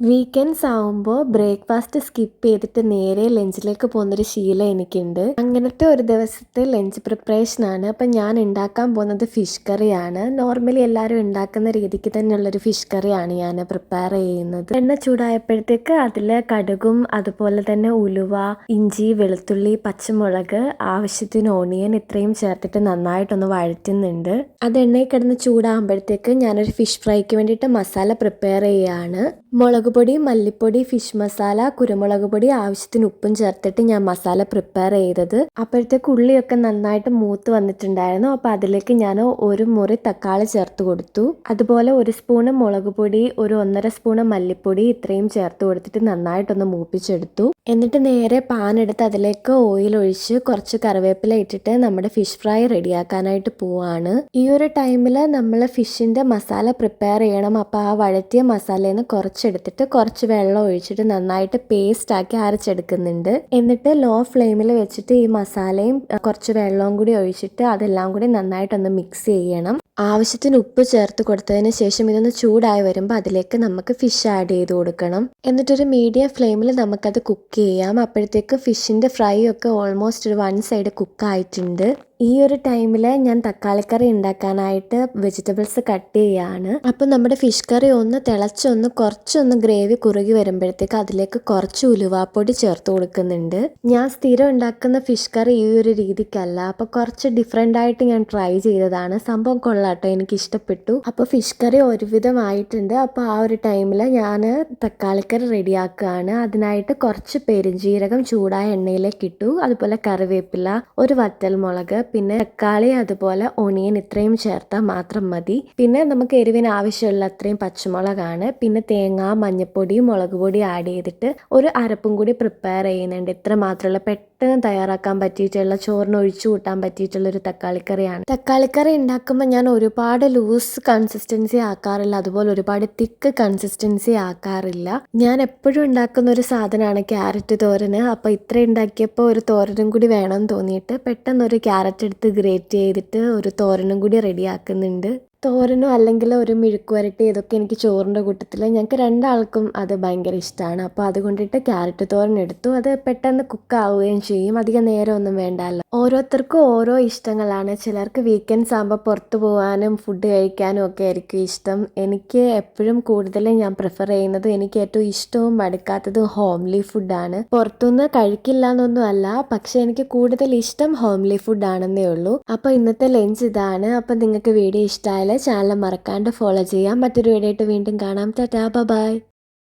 Weekends ആവുമ്പോൾ breakfast skip ചെയ്തിട്ട് നേരെ ലഞ്ചിലേക്ക് പോകുന്നൊരു ശീലം എനിക്കുണ്ട്. അങ്ങനത്തെ ഒരു ദിവസത്തെ ലഞ്ച് പ്രിപ്പറേഷനാണ് അപ്പം ഞാൻ ഉണ്ടാക്കാൻ പോകുന്നത് ഫിഷ് കറിയാണ് നോർമലി എല്ലാവരും ഉണ്ടാക്കുന്ന രീതിക്ക് തന്നെയുള്ളൊരു ഫിഷ് കറിയാണ് ഞാൻ പ്രിപ്പയർ ചെയ്യുന്നത്. എണ്ണ ചൂടായപ്പോഴത്തേക്ക് അതിൽ കടുകും അതുപോലെ തന്നെ ഉലുവ ഇഞ്ചി വെളുത്തുള്ളി പച്ചമുളക് ആവശ്യത്തിന് ഓണിയൻ ഇത്രയും ചേർത്തിട്ട് നന്നായിട്ടൊന്ന് വഴറ്റുന്നുണ്ട്. അത് എണ്ണയിൽ കിടന്ന് ചൂടാകുമ്പോഴത്തേക്ക് ഞാനൊരു ഫിഷ് ഫ്രൈക്ക് വേണ്ടിയിട്ട് മസാല പ്രിപ്പയർ ചെയ്യുകയാണ്. മുളക് പൊടി മല്ലിപ്പൊടി ഫിഷ് മസാല കുരുമുളക് പൊടി ആവശ്യത്തിന് ഉപ്പും ചേർത്തിട്ട് ഞാൻ മസാല പ്രിപ്പയർ ചെയ്തത്. അപ്പോഴത്തേക്ക് ഉള്ളിയൊക്കെ നന്നായിട്ട് മൂത്ത് വന്നിട്ടുണ്ടായിരുന്നു. അപ്പോൾ അതിലേക്ക് ഞാൻ ഒരു മുറി തക്കാളി ചേർത്ത് കൊടുത്തു. അതുപോലെ ഒരു സ്പൂണ് മുളക് പൊടി ഒരു ഒന്നര സ്പൂണ് മല്ലിപ്പൊടി ഇത്രയും ചേർത്ത് കൊടുത്തിട്ട് നന്നായിട്ടൊന്ന് മൂപ്പിച്ചെടുത്തു. എന്നിട്ട് നേരെ പാൻ എടുത്ത് അതിലേക്ക് ഓയിൽ ഒഴിച്ച് കുറച്ച് കറിവേപ്പില ഇട്ടിട്ട് നമ്മുടെ ഫിഷ് ഫ്രൈ റെഡിയാക്കാനായിട്ട് പോവാണ്. ഈ ഒരു ടൈമിൽ നമ്മൾ ഫിഷിന്റെ മസാല പ്രിപ്പയർ ചെയ്യണം. അപ്പോൾ ആ വഴറ്റിയ മസാലയിൽ നിന്ന് കുറച്ചെടുത്തിട്ട് കുറച്ച് വെള്ളം ഒഴിച്ചിട്ട് നന്നായിട്ട് പേസ്റ്റ് ആക്കി അരച്ചെടുക്കുന്നുണ്ട്. എന്നിട്ട് ലോ ഫ്ലെയിമിൽ വെച്ചിട്ട് ഈ മസാലയും കുറച്ച് വെള്ളവും കൂടി ഒഴിച്ചിട്ട് അതെല്ലാം കൂടി നന്നായിട്ടൊന്ന് മിക്സ് ചെയ്യണം. ആവശ്യത്തിന് ഉപ്പ് ചേർത്ത് കൊടുത്തതിന് ശേഷം ഇതൊന്ന് ചൂടായി വരുമ്പോൾ അതിലേക്ക് നമുക്ക് ഫിഷ് ആഡ് ചെയ്ത് കൊടുക്കണം. എന്നിട്ടൊരു മീഡിയം ഫ്ലെയിമിൽ നമുക്കത് കുക്ക് ചെയ്യാം. അപ്പോഴത്തേക്ക് ഫിഷിന്റെ ഫ്രൈ ഒക്കെ ഓൾമോസ്റ്റ് ഒരു വൺ സൈഡ് കുക്ക് ആയിട്ടുണ്ട്. ഈ ഒരു ടൈമിൽ ഞാൻ തക്കാളിക്കറി ഉണ്ടാക്കാനായിട്ട് വെജിറ്റബിൾസ് കട്ട് ചെയ്യാണ്. അപ്പം നമ്മുടെ ഫിഷ് കറി ഒന്ന് തിളച്ചൊന്ന് കുറച്ചൊന്ന് ഗ്രേവി കുറുകി വരുമ്പോഴത്തേക്ക് അതിലേക്ക് കുറച്ച് ഉലുവാപ്പൊടി ചേർത്ത് കൊടുക്കുന്നുണ്ട്. ഞാൻ സ്ഥിരം ഉണ്ടാക്കുന്ന ഫിഷ് കറി ഈ ഒരു രീതിക്കല്ല. അപ്പോൾ കുറച്ച് ഡിഫറെന്റ് ആയിട്ട് ഞാൻ ട്രൈ ചെയ്തതാണ്. സംഭവം കൊള്ളാട്ടോ എനിക്ക് ഇഷ്ടപ്പെട്ടു അപ്പോൾ ഫിഷ് കറി ഒരുവിധമായിട്ടുണ്ട്. അപ്പോൾ ആ ഒരു ടൈമിൽ ഞാൻ തക്കാളിക്കറി റെഡിയാക്കുകയാണ് അതിനായിട്ട് കുറച്ച് പെരുംജീരകം ചൂടായ എണ്ണയിലേക്ക് ഇട്ടു. അതുപോലെ കറിവേപ്പില ഒരു വറ്റൽ മുളക് പിന്നെ തക്കാളി അതുപോലെ ഒണിയൻ ഇത്രയും ചേർത്താൽ മാത്രം മതി. പിന്നെ നമുക്ക് എരിവിന് ആവശ്യമുള്ള അത്രയും പച്ചമുളകാണ്. പിന്നെ തേങ്ങ മഞ്ഞപ്പൊടി മുളക് പൊടി ആഡ് ചെയ്തിട്ട് ഒരു അരപ്പും കൂടി പ്രിപ്പയർ ചെയ്യുന്നുണ്ട്. ഇത്ര മാത്രമുള്ള പെട്ടെന്ന് തയ്യാറാക്കാൻ പറ്റിയിട്ടുള്ള ചോറിന് ഒഴിച്ചു കൂട്ടാൻ പറ്റിയിട്ടുള്ള ഒരു തക്കാളിക്കറിയാണ്. തക്കാളിക്കറി ഉണ്ടാക്കുമ്പോൾ ഞാൻ ഒരുപാട് ലൂസ് കൺസിസ്റ്റൻസി ആക്കാറില്ല. അതുപോലെ ഒരുപാട് തിക്ക് കൺസിസ്റ്റൻസി ആക്കാറില്ല. ഞാൻ എപ്പോഴും ഉണ്ടാക്കുന്ന ഒരു സാധനമാണ് ക്യാരറ്റ് തോരന് അപ്പോൾ ഇത്ര ഉണ്ടാക്കിയപ്പോൾ ഒരു തോരനും കൂടി വേണമെന്ന് തോന്നിയിട്ട് പെട്ടെന്ന് ഒരു ക്യാരറ്റ് എടുത്ത് ഗ്രേറ്റ് ചെയ്തിട്ട് ഒരു തോരനും കൂടി റെഡിയാക്കുന്നുണ്ട് തോരനോ അല്ലെങ്കിൽ ഒരു മെഴുക്ക് വരട്ടി ഇതൊക്കെ എനിക്ക് ചോറിന്റെ കൂട്ടത്തിൽ ഞങ്ങൾക്ക് രണ്ടാൾക്കും അത് ഭയങ്കര ഇഷ്ടമാണ് അപ്പോൾ അതുകൊണ്ടിട്ട് ക്യാരറ്റ് തോരൻ എടുത്തു. അത് പെട്ടെന്ന് കുക്ക് ആവുകയും ചെയ്യും. അധികം നേരമൊന്നും വേണ്ടല്ലോ. ഓരോരുത്തർക്കും ഓരോ ഇഷ്ടങ്ങളാണ്. ചിലർക്ക് വീക്കെൻഡ്സ് ആകുമ്പോൾ പുറത്തു പോകാനും ഫുഡ് കഴിക്കാനും ഒക്കെ ആയിരിക്കും ഇഷ്ടം. എനിക്ക് എപ്പോഴും കൂടുതലും ഞാൻ പ്രിഫർ ചെയ്യുന്നത് എനിക്ക് ഏറ്റവും ഇഷ്ടവും മടുക്കാത്തതും ഹോംലി ഫുഡാണ് പുറത്തുനിന്ന് കഴിക്കില്ല എന്നൊന്നും അല്ല. പക്ഷെ എനിക്ക് കൂടുതൽ ഇഷ്ടം ഹോംലി ഫുഡ് ആണെന്നേ ഉള്ളൂ. അപ്പോൾ ഇന്നത്തെ ലഞ്ച് ഇതാണ്. അപ്പോൾ നിങ്ങൾക്ക് വീഡിയോ ഇഷ്ടമായാൽ ചാനൽ മറക്കാണ്ട് ഫോളോ ചെയ്യാം. മറ്റൊരു വീഡിയോ ആയിട്ട് വീണ്ടും കാണാം. Tata bye